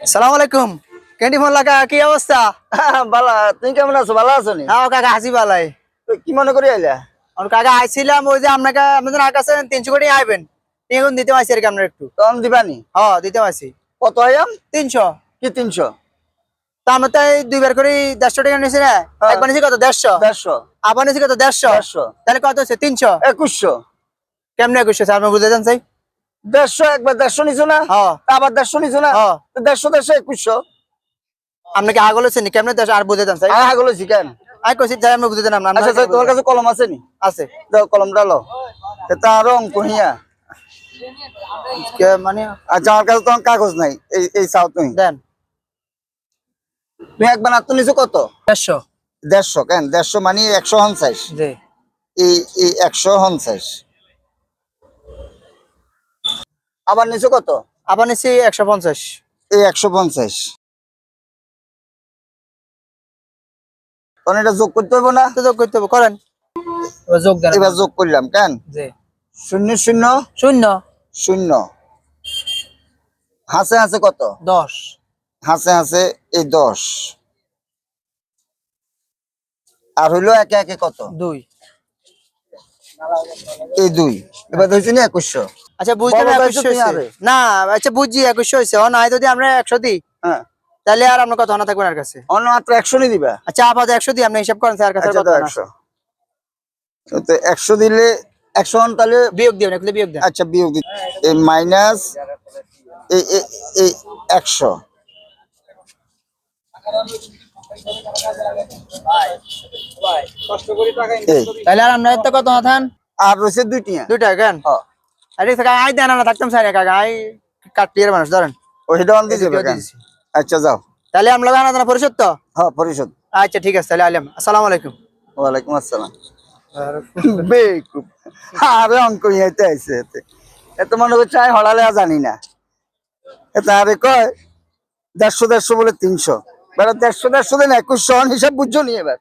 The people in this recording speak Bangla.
সালাম আলাইকুম। ক্যান্ডি ফোন লাগা কি অবস্থা? বালা তুমি কেমন আছো? ভালো আছো নি? হ্যাঁ কাকা হাসি বালাই কি মনে করি আইলা? আর কাকা আইছিলাম ওই যে আপনাকে আপনাদের কাছে তিনশো কোটি আইবেন। এখন দিতে পারছি আর কি আপনার একটু। কম দিবানি হ্যাঁ দিতে পারছি। কত আয়াম তিনশো। কি তিনশো? তা আমরা তো এই দুইবার করে দেড়শো টাকা নিয়েছি না? হ্যাঁ। একবার নিয়েছি কত? দেড়শো। দেড়শো। আবার নিয়েছি কত? দেড়শো। দেড়শো। তাহলে কত হচ্ছে? তিনশো। একুশশো। কেমনে একুশশো? স্যার আপনি বুঝতে চান চাই দেড়শো একবার দেড়শো নিছো না? হ্যাঁ। আবার দেড়শো নিছো না? হ্যাঁ। দেড়শো দেড়শো একুশশো। আপনাকে আগল হচ্ছে নি কেমনে দেড়শো? আর চাই আর হাগুলো শিখেন আই কইছি যাই আমি চান আচ্ছা তোমার কাছে কলম আছে নি? আছে। দাও কলমটা লো এটা আরও অঙ্ক হিয়া। মানে আচ্ছা আমার কাছে তোমার কাগজ নাই। এই এই চাও তুমি? দেন। তুমি একবার নিছো কত? দেড়শো। দেড়শো কেন? দেড়শো মানে একশো জি। এই একশো পঞ্চাশ। আবার নিছো কত? আবার নিচে একশো পঞ্চাশ। এই একশো পঞ্চাশ। তখন এটা যোগ করতে হবে না? যোগ করতে হবে করেন। এবার যোগ দেন। এবার যোগ করলাম কেন? জি। শূন্য শূন্য? শূন্য। শূন্য। হাসে হাসে কত? দশ। হাসে হাসে এই দশ। আর হইল একে একে কত? দুই। এই দুই। এবার ধরছি না একুশশো। আচ্ছা বুঝতে। না আচ্ছা বুঝছি একুশশো হয়েছে যদি আমরা একশো দিই হ্যাঁ। তাহলে আর আপনার কথা না থাকবেন আর কাছে। অন্য মাত্র একশো দিবা। আচ্ছা আপাতত একশো দিই আপনি হিসাব করেন স্যার কাছে আচ্ছা। একশো। তো একশো দিলে একশো হন তাহলে বিয়োগ দিবেন এগুলো বিয়োগ দেন। আচ্ছা বিয়োগ এই মাইনাস এই এই- এই একশো। তাহলে আর আপনার তো কত আর রয়েছে দুইটি। দুইটা কেন? হ্যাঁ। আরে কাকা আই দেন না থাকতাম স্যার কাকা আই কাটিয়ে মানুষ ধরেন। দিয়ে দেবে আচ্ছা যাও। তাহলে আমরা জানা জানা পরিশোধ তো? হ্যাঁ পরিশোধ। আচ্ছা ঠিক আছে তাহলে আলাম আসসালামু আলাইকুম। ওয়ালাইকুম আসসালাম। বেকুব আরে অঙ্ক ইয়েতে আইছে এতে। এত মনে করছে আই হড়ালে আর জানি না। এতে আরে কয় দেড়শো দেড়শো বলে তিনশো। বেড়া দেড়শো দেড়শো দেন একুশশো হিসাব বুঝছ নি এবার।